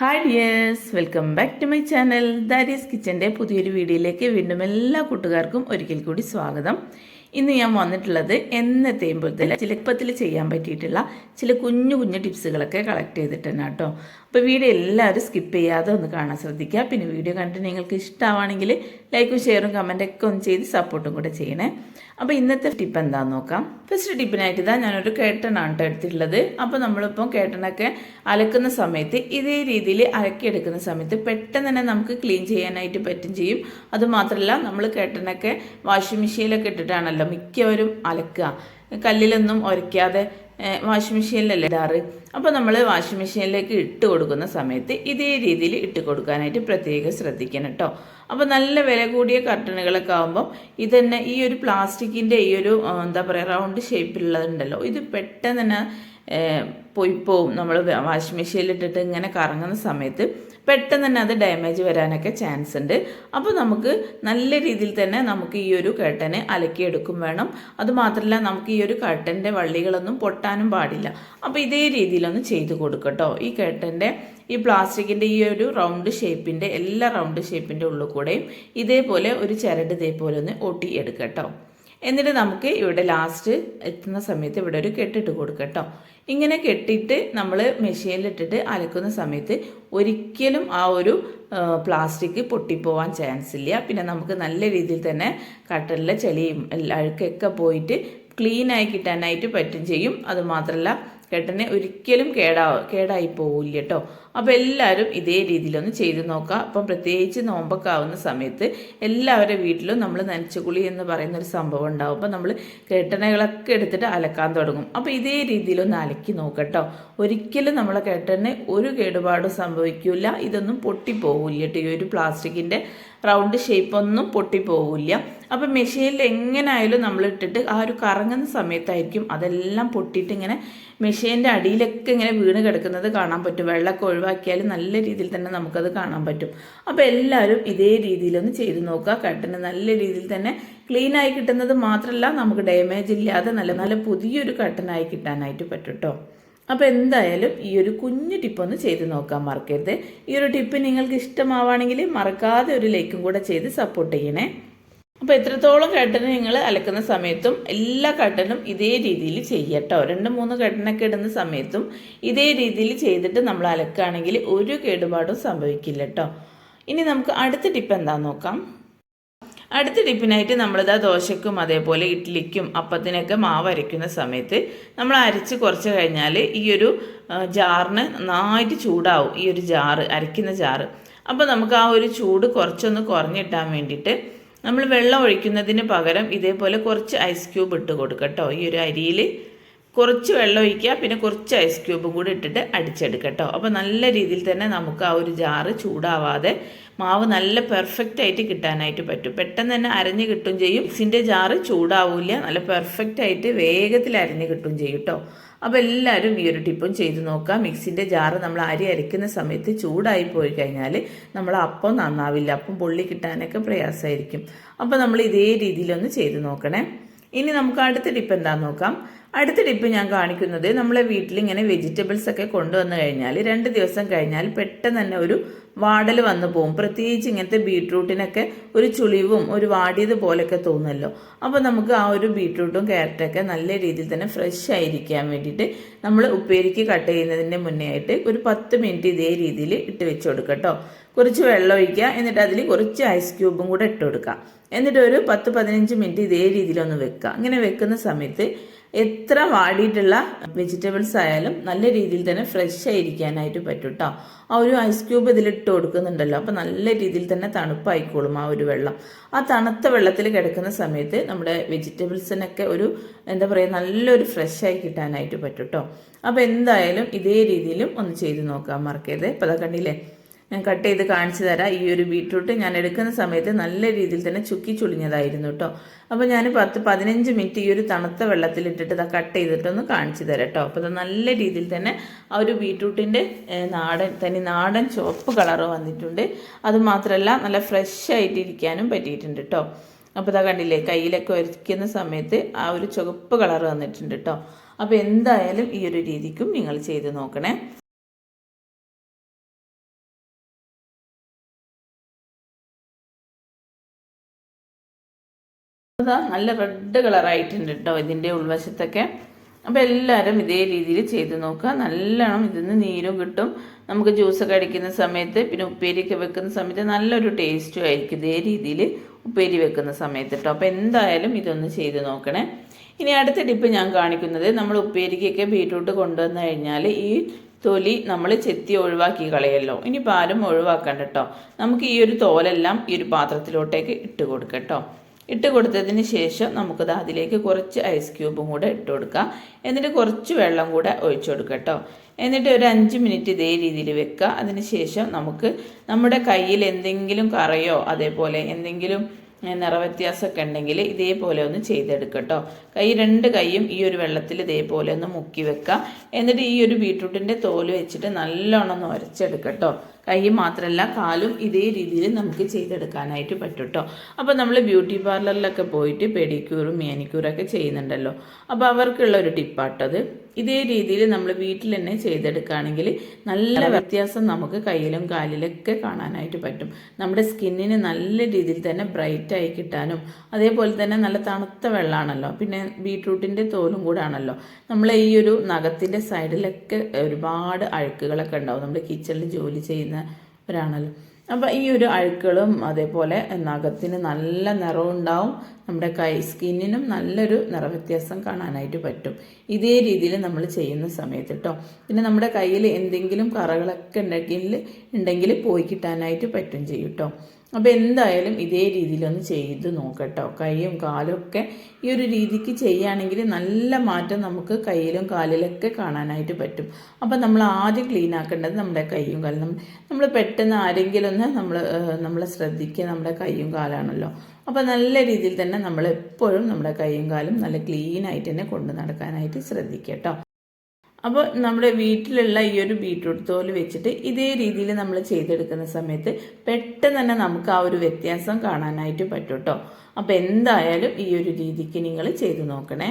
Hi dears welcome back to my channel Daris കിച്ചന്റെ പുതിയൊരു വീഡിയോയിലേക്ക് വീണ്ടും എല്ലാ കൂട്ടുകാർക്കും ഒരിക്കൽ കൂടി സ്വാഗതം. ഇന്ന് ഞാൻ വന്നിട്ടുള്ളത് എന്നത്തെയും പോലത്തെ ചിലപ്പത്തിൽ ചെയ്യാൻ പറ്റിയിട്ടുള്ള ചില കുഞ്ഞു കുഞ്ഞു ടിപ്സുകളൊക്കെ കളക്ട് ചെയ്തിട്ടുണ്ട് കേട്ടോ. അപ്പോൾ വീഡിയോ എല്ലാവരും സ്കിപ്പ് ചെയ്യാതെ ഒന്ന് കാണാൻ ശ്രദ്ധിക്കുക. പിന്നെ വീഡിയോ കണ്ടിട്ട് നിങ്ങൾക്ക് ഇഷ്ടമാണെങ്കിൽ ലൈക്കും ഷെയറും കമന്റൊക്കെ ഒന്ന് ചെയ്ത് സപ്പോർട്ടും കൂടെ ചെയ്യണേ. അപ്പോൾ ഇന്നത്തെ ടിപ്പ് എന്താണെന്ന് നോക്കാം. ഫസ്റ്റ് ടിപ്പിനായിട്ട് ഇതാ ഞാനൊരു കേട്ടണാണ് കേട്ടോ എടുത്തിട്ടുള്ളത്. അപ്പോൾ നമ്മളിപ്പം കേട്ടണൊക്കെ അലക്കുന്ന സമയത്ത് ഇതേ രീതിയിൽ അലക്കിയെടുക്കുന്ന സമയത്ത് പെട്ടെന്ന് തന്നെ നമുക്ക് ക്ലീൻ ചെയ്യാനായിട്ട് പറ്റും ചെയ്യും. അതുമാത്രമല്ല നമ്മൾ കേട്ടനൊക്കെ വാഷിംഗ് മെഷീനിലൊക്കെ ഇട്ടിട്ടാണല്ലോ മിക്കവരും അലക്കുക. കല്ലിലൊന്നും ഉരയ്ക്കാതെ വാഷിംഗ് മെഷീനിലല്ലേ ഇടാറ്. അപ്പോൾ നമ്മൾ വാഷിംഗ് മെഷീനിലേക്ക് ഇട്ട് കൊടുക്കുന്ന സമയത്ത് ഇതേ രീതിയിൽ ഇട്ട് കൊടുക്കാനായിട്ട് പ്രത്യേകം ശ്രദ്ധിക്കണം കേട്ടോ. അപ്പോൾ നല്ല വില കൂടിയ കർട്ടണുകളൊക്കെ ആകുമ്പം ഇതന്നെ ഈ ഒരു പ്ലാസ്റ്റിക്കിന്റെ ഈ ഒരു എന്താ പറയുക റൗണ്ട് ഷേപ്പിലുള്ളതുണ്ടല്ലോ ഇത് പെട്ടെന്ന് തന്നെ പൊയ്പോവും നമ്മൾ വാഷിംഗ് മെഷീനിലിട്ടിട്ട് ഇങ്ങനെ കറങ്ങുന്ന സമയത്ത് പെട്ടെന്ന് തന്നെ അത് ഡാമേജ് വരാനൊക്കെ ചാൻസ് ഉണ്ട്. അപ്പോൾ നമുക്ക് നല്ല രീതിയിൽ തന്നെ നമുക്ക് ഈ ഒരു കർട്ടനെ അലക്കിയെടുക്കും വേണം. അതുമാത്രമല്ല നമുക്ക് ഈ ഒരു കർട്ടന്റെ വള്ളികളൊന്നും പൊട്ടാനും പാടില്ല. അപ്പോൾ ഇതേ രീതിയിലൊന്ന് ചെയ്ത് കൊടുക്കട്ടോ ഈ കർട്ടന്റെ ഈ പ്ലാസ്റ്റിക്കിന്റെ ഈ ഒരു റൗണ്ട് ഷേപ്പിന്റെ എല്ലാ റൗണ്ട് ഷേപ്പിന്റെ ഉള്ളിൽ കൂടെയും ഇതേപോലെ ഒരു ചരട് ഇതേപോലെ ഒന്ന് ഒട്ടി എടുക്കട്ടോ എന്നിട്ട് നമുക്ക് ഇവിടെ ലാസ്റ്റ് എത്തുന്ന സമയത്ത് ഇവിടെ ഒരു കെട്ടിട്ട് കൊടുക്കട്ടോ ഇങ്ങനെ കെട്ടിയിട്ട് നമ്മൾ മെഷീനിലിട്ടിട്ട് അലക്കുന്ന സമയത്ത് ഒരിക്കലും ആ ഒരു പ്ലാസ്റ്റിക് പൊട്ടിപ്പോവാൻ ചാൻസ് ഇല്ല. പിന്നെ നമുക്ക് നല്ല രീതിയിൽ തന്നെ കട്ടലിലെ ചെളിയും അഴുക്കൊക്കെ പോയിട്ട് ക്ലീനായി കിട്ടാനായിട്ട് പറ്റും ചെയ്യും. അതുമാത്രമല്ല കെട്ടനെ ഒരിക്കലും കേടാ കേടായി പോവില്ല കേട്ടോ അപ്പോൾ എല്ലാവരും ഇതേ രീതിയിലൊന്ന് ചെയ്ത് നോക്കുക അപ്പം പ്രത്യേകിച്ച് നോമ്പൊക്കെ ആവുന്ന സമയത്ത് എല്ലാവരുടെ വീട്ടിലും നമ്മൾ നനച്ചുകുളി എന്ന് പറയുന്ന ഒരു സംഭവം ഉണ്ടാവും. അപ്പം നമ്മൾ കെട്ടണകളൊക്കെ എടുത്തിട്ട് അലക്കാൻ തുടങ്ങും. അപ്പോൾ ഇതേ രീതിയിലൊന്ന് അലക്കി നോക്കട്ടോ ഒരിക്കലും നമ്മളെ കെട്ടന് ഒരു കേടുപാടും സംഭവിക്കില്ല. ഇതൊന്നും പൊട്ടിപ്പോവില്ല കേട്ടോ ഈ ഒരു പ്ലാസ്റ്റിക്കിന്റെ റൗണ്ട് ഷേപ്പൊന്നും പൊട്ടിപ്പോവില്ല. അപ്പം മെഷീനിൽ എങ്ങനെയായാലും നമ്മൾ ഇട്ടിട്ട് ആ ഒരു കറങ്ങുന്ന സമയത്തായിരിക്കും അതെല്ലാം പൊട്ടിയിട്ട് ഇങ്ങനെ മെഷീന്റെ അടിയിലൊക്കെ ഇങ്ങനെ വീണ് കിടക്കുന്നത് കാണാൻ പറ്റും. വെള്ളമൊക്കെ ഒഴിവാക്കിയാൽ നല്ല രീതിയിൽ തന്നെ നമുക്കത് കാണാൻ പറ്റും. അപ്പോൾ എല്ലാവരും ഇതേ രീതിയിലൊന്ന് ചെയ്ത് നോക്കുക. കട്ടന് നല്ല രീതിയിൽ തന്നെ ക്ലീൻ ആയി കിട്ടുന്നത് മാത്രമല്ല നമുക്ക് ഡാമേജ് ഇല്ലാതെ നല്ല നല്ല പുതിയൊരു കട്ടനായി കിട്ടാനായിട്ട് പറ്റും കേട്ടോ അപ്പോൾ എന്തായാലും ഈ ഒരു കുഞ്ഞു ടിപ്പൊന്ന് ചെയ്ത് നോക്കാൻ മറക്കരുത്. ഈ ഒരു ടിപ്പ് നിങ്ങൾക്ക് ഇഷ്ടമാവുകയാണെങ്കിൽ മറക്കാതെ ഒരു ലൈക്കും കൂടെ ചെയ്ത് സപ്പോർട്ട് ചെയ്യണേ. അപ്പോൾ എത്രത്തോളം കട്ടന് നിങ്ങൾ അലക്കുന്ന സമയത്തും എല്ലാ കട്ടനും ഇതേ രീതിയിൽ ചെയ്യട്ടോ. രണ്ട് മൂന്ന് കട്ടനൊക്കെ ഇടുന്ന സമയത്തും ഇതേ രീതിയിൽ ചെയ്തിട്ട് നമ്മൾ അലക്കുകയാണെങ്കിൽ ഒരു കേടുപാടും സംഭവിക്കില്ല കേട്ടോ ഇനി നമുക്ക് അടുത്ത ടിപ്പ് എന്താണെന്ന് നോക്കാം. അടുത്ത ടിപ്പിനായിട്ട് നമ്മളിതാ ദോശയ്ക്കും അതേപോലെ ഇഡ്ഡലിക്കും അപ്പത്തിനൊക്കെ മാവ് അരയ്ക്കുന്ന സമയത്ത് നമ്മൾ അരച്ച് കുറച്ച് കഴിഞ്ഞാൽ ഈ ഒരു ജാറിന് നന്നായിട്ട് ചൂടാവും. ഈ ഒരു ജാറ് അരയ്ക്കുന്ന ജാറ്. അപ്പോൾ നമുക്ക് ആ ഒരു ചൂട് കുറച്ചൊന്ന് കുറഞ്ഞിട്ടാൻ വേണ്ടിയിട്ട് നമ്മൾ വെള്ളം ഒഴിക്കുന്നതിന് പകരം ഇതേപോലെ കുറച്ച് ഐസ് ക്യൂബ് ഇട്ട് കൊടുക്കട്ടോ. ഈ ഒരു അരിയിൽ കുറച്ച് വെള്ളം ഒഴിക്കുക പിന്നെ കുറച്ച് ഐസ് ക്യൂബും കൂടി ഇട്ടിട്ട് അടിച്ചെടുക്കട്ടോ. അപ്പോൾ നല്ല രീതിയിൽ തന്നെ നമുക്ക് ആ ഒരു ജാറ് ചൂടാവാതെ മാവ് നല്ല പെർഫെക്റ്റ് ആയിട്ട് കിട്ടാനായിട്ട് പറ്റും. പെട്ടെന്ന് തന്നെ അരഞ്ഞ് കിട്ടും ചെയ്യും. സിന്റെ ജാറ് ചൂടാവില്ല. നല്ല പെർഫെക്റ്റ് ആയിട്ട് വേഗത്തിൽ അരഞ്ഞ് കിട്ടും ചെയ്യും കേട്ടോ അപ്പോൾ എല്ലാവരും ഈ ഒരു ടിപ്പും ചെയ്ത് നോക്കാം മിക്സിന്റെ ജാറ് നമ്മൾ അരി അരയ്ക്കുന്ന സമയത്ത് ചൂടായി പോയി കഴിഞ്ഞാൽ നമ്മൾ അപ്പം നന്നാവില്ല. അപ്പം പൊള്ളി കിട്ടാനൊക്കെ പ്രയാസമായിരിക്കും. അപ്പോൾ നമ്മൾ ഇതേ രീതിയിലൊന്ന് ചെയ്ത് നോക്കണേ. ഇനി നമുക്ക് അടുത്ത ടിപ്പ് എന്താണെന്ന് നോക്കാം. അടുത്ത ടിപ്പ് ഞാൻ കാണിക്കുന്നത് നമ്മളെ വീട്ടിൽ ഇങ്ങനെ വെജിറ്റബിൾസ് ഒക്കെ കൊണ്ടുവന്നു കഴിഞ്ഞാൽ രണ്ട് ദിവസം കഴിഞ്ഞാൽ പെട്ടെന്ന് തന്നെ ഒരു വാടൽ വന്നു പോകും പ്രത്യേകിച്ച് ഇങ്ങനത്തെ ബീട്രൂട്ടിനൊക്കെ ഒരു ചുളിവും ഒരു വാടിയത് പോലെയൊക്കെ തോന്നുമല്ലോ. അപ്പോൾ നമുക്ക് ആ ഒരു ബീട്രൂട്ടും ക്യാരറ്റൊക്കെ നല്ല രീതിയിൽ തന്നെ ഫ്രഷ് ആയിരിക്കാൻ വേണ്ടിയിട്ട് നമ്മൾ ഉപ്പേരിക്ക് കട്ട് ചെയ്യുന്നതിന്റെ മുന്നേ ആയിട്ട് ഒരു പത്ത് മിനിറ്റ് ഇതേ രീതിയിൽ ഇട്ട് വെച്ച് കൊടുക്കുക കേട്ടോ കുറച്ച് വെള്ളം ഒഴിക്കുക എന്നിട്ട് അതിൽ കുറച്ച് ഐസ് ക്യൂബും കൂടെ ഇട്ട് കൊടുക്കുക. എന്നിട്ട് ഒരു പത്ത് പതിനഞ്ച് മിനിറ്റ് ഇതേ രീതിയിലൊന്ന് വെക്കുക. അങ്ങനെ വെക്കുന്ന സമയത്ത് എത്ര വാടിയിട്ടുള്ള വെജിറ്റബിൾസ് ആയാലും നല്ല രീതിയിൽ തന്നെ ഫ്രഷ് ആയിരിക്കാനായിട്ട് പറ്റും കേട്ടോ ആ ഒരു ഐസ് ക്യൂബ് ഇതിലിട്ട് കൊടുക്കുന്നുണ്ടല്ലോ. അപ്പോൾ നല്ല രീതിയിൽ തന്നെ തണുപ്പായിക്കോളും ആ ഒരു വെള്ളം. ആ തണുത്ത വെള്ളത്തിൽ കിടക്കുന്ന സമയത്ത് നമ്മുടെ വെജിറ്റബിൾസിനൊക്കെ ഒരു എന്താ പറയുക നല്ലൊരു ഫ്രഷ് ആയി കിട്ടാനായിട്ട് പറ്റും കേട്ടോ അപ്പോൾ എന്തായാലും ഇതേ രീതിയിലും ഒന്ന് ചെയ്ത് നോക്കാൻ മറക്കരുത്. ഇപ്പോൾ അതാ കണ്ടില്ലേ? ഞാൻ കട്ട് ചെയ്ത് കാണിച്ചു തരാം. ഈ ഒരു ബീട്രൂട്ട് ഞാൻ എടുക്കുന്ന സമയത്ത് നല്ല രീതിയിൽ തന്നെ ചുക്കി ചുളിഞ്ഞതായിരുന്നു കേട്ടോ അപ്പോൾ ഞാൻ പത്ത് പതിനഞ്ച് മിനിറ്റ് ഈ ഒരു തണുത്ത വെള്ളത്തിലിട്ടിട്ട് ഇത് കട്ട് ചെയ്തിട്ടൊന്ന് കാണിച്ചു തരാം കേട്ടോ അപ്പോൾ അത് നല്ല രീതിയിൽ തന്നെ ആ ഒരു ബീട്രൂട്ടിന്റെ നാടൻ തനി നാടൻ ചുവപ്പ് കളർ വന്നിട്ടുണ്ട്. അതുമാത്രമല്ല നല്ല ഫ്രഷ് ആയിട്ടിരിക്കാനും പറ്റിയിട്ടുണ്ട് കേട്ടോ അപ്പോൾ ഇതാ കണ്ടില്ലേ കയ്യിലൊക്കെ ഒരുക്കുന്ന സമയത്ത് ആ ഒരു ചുവപ്പ് കളർ വന്നിട്ടുണ്ട് കേട്ടോ അപ്പോൾ എന്തായാലും ഈ ഒരു രീതിക്കും നിങ്ങൾ ചെയ്ത് നോക്കണേ. നല്ല റെഡ് കളറായിട്ടുണ്ട് കേട്ടോ ഇതിന്റെ ഉൾവശത്തൊക്കെ. അപ്പോൾ എല്ലാവരും ഇതേ രീതിയിൽ ചെയ്ത് നോക്കുക. നല്ലോണം ഇതിൽ നിന്ന് നീരും കിട്ടും. നമുക്ക് ജ്യൂസൊക്കെ അടിക്കുന്ന സമയത്ത് പിന്നെ ഉപ്പേരിയൊക്കെ വെക്കുന്ന സമയത്ത് നല്ലൊരു ടേസ്റ്റും ആയിരിക്കും ഇതേ രീതിയിൽ ഉപ്പേരി വെക്കുന്ന സമയത്ത് കേട്ടോ അപ്പോൾ എന്തായാലും ഇതൊന്ന് ചെയ്ത് നോക്കണേ. ഇനി അടുത്ത ടിപ്പ് ഞാൻ കാണിക്കുന്നത് നമ്മൾ ഉപ്പേരിക്കൊക്കെ ബീട്രൂട്ട് കൊണ്ടുവന്നു കഴിഞ്ഞാൽ ഈ തൊലി നമ്മൾ ചെത്തി ഒഴിവാക്കി കളയല്ലോ. ഇനി പാലും ഒഴിവാക്കണ്ട കേട്ടോ നമുക്ക് ഈ ഒരു തോലെല്ലാം ഈ ഒരു പാത്രത്തിലോട്ടേക്ക് ഇട്ട് കൊടുക്കാം കേട്ടോ ഇട്ട് കൊടുത്തതിന് ശേഷം നമുക്കത് അതിലേക്ക് കുറച്ച് ഐസ് ക്യൂബും കൂടെ ഇട്ട് കൊടുക്കാം. എന്നിട്ട് കുറച്ച് വെള്ളം കൂടെ ഒഴിച്ചു കൊടുക്കുക കേട്ടോ. എന്നിട്ട് ഒരു അഞ്ച് മിനിറ്റ് ഇതേ രീതിയിൽ വെക്കുക അതിന് ശേഷം നമുക്ക് നമ്മുടെ കയ്യിൽ എന്തെങ്കിലും കറയോ അതേപോലെ എന്തെങ്കിലും നിറവ്യത്യാസമൊക്കെ ഉണ്ടെങ്കിൽ ഇതേപോലെ ഒന്ന് ചെയ്തെടുക്കട്ടോ. കൈ രണ്ട് കൈയും ഈ ഒരു വെള്ളത്തിൽ ഇതേപോലെ ഒന്ന് മുക്കി വെക്കുക എന്നിട്ട് ഈ ഒരു ബീട്രൂട്ടിന്റെ തോൽ വെച്ചിട്ട് നല്ലോണം ഒന്ന് ഉരച്ചെടുക്കട്ടോ കൈ മാത്രമല്ല കാലും ഇതേ രീതിയിൽ നമുക്ക് ചെയ്തെടുക്കാനായിട്ട് പറ്റും കേട്ടോ അപ്പോൾ നമ്മൾ ബ്യൂട്ടി പാർലറിലൊക്കെ പോയിട്ട് പെഡിക്യൂറും മാനിക്യൂറൊക്കെ ചെയ്യുന്നുണ്ടല്ലോ. അപ്പോൾ അവർക്കുള്ള ഒരു ടിപ്പാട്ടത്. ഇതേ രീതിയിൽ നമ്മൾ വീട്ടിൽ തന്നെ ചെയ്തെടുക്കുകയാണെങ്കിൽ നല്ല വ്യത്യാസം നമുക്ക് കയ്യിലും കാലിലൊക്കെ കാണാനായിട്ട് പറ്റും. നമ്മുടെ സ്കിന്നിന് നല്ല രീതിയിൽ തന്നെ ബ്രൈറ്റായി കിട്ടാനും അതേപോലെ തന്നെ നല്ല തണുത്ത വെള്ളമാണല്ലോ. പിന്നെ ബീട്രൂട്ടിന്റെ തോലും കൂടെ ആണല്ലോ നമ്മൾ ഈ ഒരു നഖത്തിന്റെ സൈഡിലൊക്കെ ഒരുപാട് അഴുക്കുകളൊക്കെ ഉണ്ടാവും. നമ്മൾ കിച്ചണിൽ ജോലി ചെയ്യുന്ന ഒരാണല്ലോ. അപ്പോൾ ഈ ഒരു അഴുക്കളും അതേപോലെ നഖത്തിന് നല്ല നിറവുണ്ടാവും. നമ്മുടെ കൈ സ്കിന്നിനും നല്ലൊരു നിറവ്യത്യാസം കാണാനായിട്ട് പറ്റും. ഇതേ രീതിയിൽ നമ്മൾ ചെയ്യുന്ന സമയത്ത് കേട്ടോ പിന്നെ നമ്മുടെ കയ്യിൽ എന്തെങ്കിലും കറകളൊക്കെ ഉണ്ടെങ്കിൽ ഉണ്ടെങ്കിൽ പോയി കിട്ടാനായിട്ട് പറ്റും ചെയ്യും കേട്ടോ അപ്പോൾ എന്തായാലും ഇതേ രീതിയിലൊന്ന് ചെയ്ത് നോക്കട്ടോ. കൈയും കാലും ഒക്കെ ഈ ഒരു രീതിക്ക് ചെയ്യുകയാണെങ്കിൽ നല്ല മാറ്റം നമുക്ക് കയ്യിലും കാലിലൊക്കെ കാണാനായിട്ട് പറ്റും. അപ്പോൾ നമ്മൾ ആദ്യം ക്ലീൻ ആക്കേണ്ടത് നമ്മുടെ കൈയും കാലും. നമ്മൾ പെട്ടെന്ന് ആരെങ്കിലും ഒന്ന് നമ്മൾ നമ്മളെ ശ്രദ്ധിക്കുക നമ്മുടെ കൈയും കാലാണല്ലോ. അപ്പോൾ നല്ല രീതിയിൽ തന്നെ നമ്മൾ എപ്പോഴും നമ്മുടെ കൈയും കാലും നല്ല ക്ലീൻ ആയിട്ട് തന്നെ കൊണ്ടു നടക്കാനായിട്ട് ശ്രദ്ധിക്കുക കേട്ടോ. അപ്പോൾ നമ്മുടെ വീട്ടിലുള്ള ഈ ഒരു ബീട്രൂട്ട് തോൽ വെച്ചിട്ട് ഇതേ രീതിയിൽ നമ്മൾ ചെയ്തെടുക്കുന്ന സമയത്ത് പെട്ടെന്ന് തന്നെ നമുക്ക് ആ ഒരു വ്യത്യാസം കാണാനായിട്ട് പറ്റും കേട്ടോ അപ്പോൾ എന്തായാലും ഈ ഒരു രീതിക്ക് നിങ്ങൾ ചെയ്തു നോക്കണേ.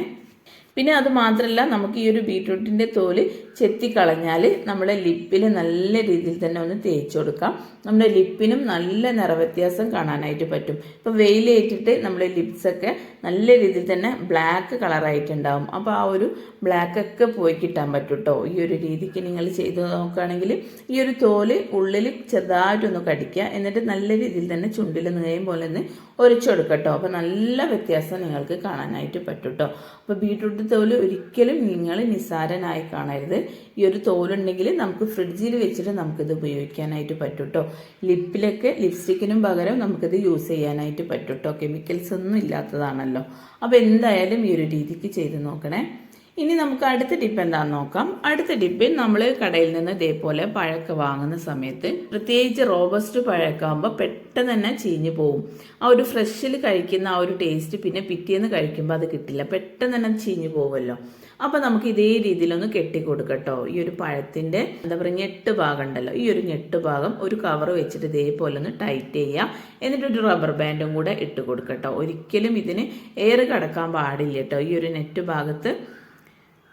പിന്നെ അത് മാത്രമല്ല നമുക്ക് ഈ ഒരു ബീട്രൂട്ടിന്റെ തോൽ ചെത്തിക്കളഞ്ഞാൽ നമ്മുടെ ലിപ്പിൽ നല്ല രീതിയിൽ തന്നെ ഒന്ന് തേച്ച് കൊടുക്കാം. നമ്മുടെ ലിപ്പിനും നല്ല നിറവ്യത്യാസം കാണാനായിട്ട് പറ്റും. ഇപ്പോൾ വെയിലേറ്റിട്ട് നമ്മുടെ ലിപ്സൊക്കെ നല്ല രീതിയിൽ തന്നെ ബ്ലാക്ക് കളറായിട്ടുണ്ടാവും. അപ്പോൾ ആ ഒരു ബ്ലാക്ക് ഒക്കെ പോയി കിട്ടാൻ പറ്റും കേട്ടോ ഈ ഒരു രീതിക്ക് നിങ്ങൾ ചെയ്ത് നോക്കുകയാണെങ്കിൽ ഈ ഒരു തോൽ ഉള്ളിൽ ചെറുതായിട്ടൊന്ന് കടിക്കുക. എന്നിട്ട് നല്ല രീതിയിൽ തന്നെ ചുണ്ടിൽ നീയും പോലെ ഒന്ന് ഒരച്ചു കൊടുക്കുക അപ്പോൾ നല്ല വ്യത്യാസം നിങ്ങൾക്ക് കാണാനായിട്ട് പറ്റും കേട്ടോ അപ്പോൾ ബീട്രൂട്ട് തോൽ ഒരിക്കലും നിങ്ങൾ നിസ്സാരനായി കാണരുത്. ഈ ഒരു തോലുണ്ടെങ്കിൽ നമുക്ക് ഫ്രിഡ്ജിൽ വെച്ചിട്ട് നമുക്കിത് ഉപയോഗിക്കാനായിട്ട് പറ്റും കേട്ടോ ലിപ്പിലൊക്കെ ലിപ്സ്റ്റിക്കിനും പകരം നമുക്കിത് യൂസ് ചെയ്യാനായിട്ട് പറ്റൂട്ടോ. കെമിക്കൽസ് ഒന്നും ഇല്ലാത്തതാണല്ലോ. അപ്പോൾ എന്തായാലും ഈ ഒരു രീതിക്ക് ചെയ്ത് നോക്കണേ. ഇനി നമുക്ക് അടുത്ത ടിപ്പ് എന്താണെന്ന് നോക്കാം. അടുത്ത ടിപ്പിൽ നമ്മൾ കടയിൽ നിന്ന് ഇതേപോലെ പഴക്ക വാങ്ങുന്ന സമയത്ത് പ്രത്യേകിച്ച് റോബസ്റ്റ് പഴക്കാകുമ്പോൾ പെട്ടെന്ന് തന്നെ ചീഞ്ഞു പോകും ആ ഒരു ഫ്രഷിൽ കഴിക്കുന്ന ആ ഒരു ടേസ്റ്റ് പിന്നെ പിറ്റേന്ന് കഴിക്കുമ്പോൾ അത് കിട്ടില്ല. പെട്ടെന്ന് തന്നെ ചീഞ്ഞു പോകുമല്ലോ അപ്പോൾ നമുക്ക് ഇതേ രീതിയിലൊന്ന് കെട്ടി കൊടുക്കട്ടോ ഈ ഒരു പഴത്തിന്റെ എന്താ പറയുക ഞെട്ട് ഭാഗം ഉണ്ടല്ലോ. ഈ ഒരു ഞെട്ട് ഭാഗം ഒരു കവർ വെച്ചിട്ട് ഇതേപോലെ ഒന്ന് ടൈറ്റ് ചെയ്യാം. എന്നിട്ട് ഒരു റബ്ബർ ബാൻഡും കൂടെ ഇട്ട് കൊടുക്കട്ടോ. ഒരിക്കലും ഇതിന് എയർ കടക്കാൻ പാടില്ല കേട്ടോ. ഈ ഒരു നെറ്റ് ഭാഗത്ത്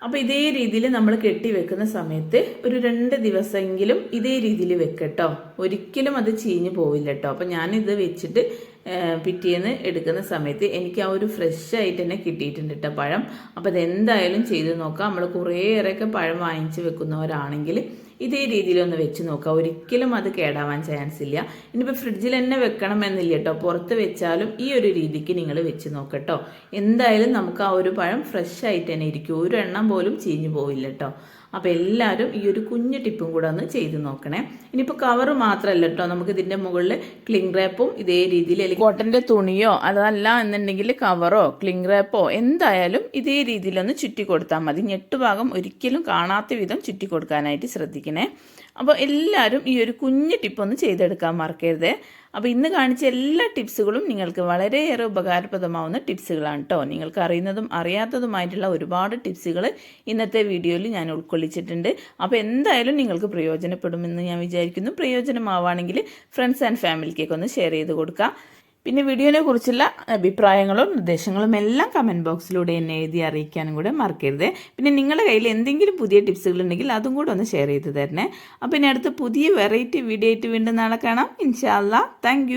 അപ്പോൾ ഇതേ രീതിയിൽ നമ്മൾ കെട്ടി വെക്കുന്ന സമയത്ത് ഒരു രണ്ട് ദിവസമെങ്കിലും ഇതേ രീതിയിൽ വെക്കട്ടോ. ഒരിക്കലും അത് ചീഞ്ഞു പോവില്ല കേട്ടോ അപ്പോൾ ഞാനിത് വെച്ചിട്ട് പിറ്റേന്ന് എടുക്കുന്ന സമയത്ത് എനിക്ക് ആ ഒരു ഫ്രഷ് ആയിട്ട് തന്നെ കിട്ടിയിട്ടുണ്ട് കേട്ടോ പഴം. അപ്പോൾ അതെന്തായാലും ചെയ്ത് നോക്കാം. നമ്മൾ കുറേയേറെയൊക്കെ പഴം വാങ്ങിച്ച് വെക്കുന്നവരാണെങ്കിൽ ഇതേ രീതിയിലൊന്ന് വെച്ച് നോക്കുക ഒരിക്കലും അത് കേടാവാൻ ചാൻസ് ഇല്ല. ഇനിയിപ്പോൾ ഫ്രിഡ്ജിൽ തന്നെ വെക്കണം എന്നില്ല കേട്ടോ പുറത്ത് വെച്ചാലും ഈ ഒരു രീതിക്ക് നിങ്ങൾ വെച്ച് നോക്കട്ടോ എന്തായാലും നമുക്ക് ആ ഒരു പഴം ഫ്രഷ് ആയിട്ട് തന്നെ ഇരിക്കും. ഒരു എണ്ണം പോലും ചീഞ്ഞു പോവില്ല കേട്ടോ അപ്പോൾ എല്ലാവരും ഈ ഒരു കുഞ്ഞു ടിപ്പും കൂടെ ഒന്ന് ചെയ്ത് നോക്കണേ. ഇനിയിപ്പോൾ കവർ മാത്രമല്ല കേട്ടോ നമുക്ക് ഇതിന്റെ മുകളിൽ ക്ലിംഗ് റാപ്പും ഇതേ രീതിയിൽ അല്ലെങ്കിൽ കോട്ടന്റെ തുണിയോ അതല്ല എന്നുണ്ടെങ്കിൽ കവറോ ക്ലിംഗ് റാപ്പോ എന്തായാലും ഇതേ രീതിയിലൊന്ന് ചുറ്റി കൊടുത്താൽ മതി. ഞെട്ടുഭാഗം ഒരിക്കലും കാണാത്ത വിധം ചുറ്റി കൊടുക്കാനായിട്ട് ശ്രദ്ധിക്കണേ അപ്പോൾ എല്ലാവരും ഈ ഒരു കുഞ്ഞു ടിപ്പൊന്ന് ചെയ്തെടുക്കാൻ മറക്കരുത്. അപ്പോൾ ഇന്ന് കാണിച്ച എല്ലാ ടിപ്സുകളും നിങ്ങൾക്ക് വളരെയേറെ ഉപകാരപ്രദമാവുന്ന ടിപ്സുകളാണ് കേട്ടോ നിങ്ങൾക്ക് അറിയുന്നതും അറിയാത്തതുമായിട്ടുള്ള ഒരുപാട് ടിപ്സുകൾ ഇന്നത്തെ വീഡിയോയിൽ ഞാൻ ഉൾക്കൊള്ളിച്ചിട്ടുണ്ട്. അപ്പോൾ എന്തായാലും നിങ്ങൾക്ക് പ്രയോജനപ്പെടുമെന്ന് ഞാൻ വിചാരിക്കുന്നു. പ്രയോജനമാവുകയാണെങ്കിൽ ഫ്രണ്ട്സ് ആൻഡ് ഫാമിലിക്കൊക്കെ ഒന്ന് ഷെയർ ചെയ്ത് കൊടുക്കുക പിന്നെ വീഡിയോനെ കുറിച്ചുള്ള അഭിപ്രായങ്ങളും നിർദ്ദേശങ്ങളും എല്ലാം കമന്റ് ബോക്സിലൂടെ എന്നെ എഴുതി അറിയിക്കാനും കൂടെ മറക്കരുത്. പിന്നെ നിങ്ങളുടെ കയ്യിൽ എന്തെങ്കിലും പുതിയ ടിപ്സുകൾ ഉണ്ടെങ്കിൽ അതും കൂടെ ഒന്ന് ഷെയർ ചെയ്ത് തരണേ. അപ്പോൾ ഇനി അടുത്ത പുതിയ വെറൈറ്റി വീഡിയോ ആയിട്ട് വീണ്ടും നാളെ കാണാം. ഇൻഷാല്ല താങ്ക്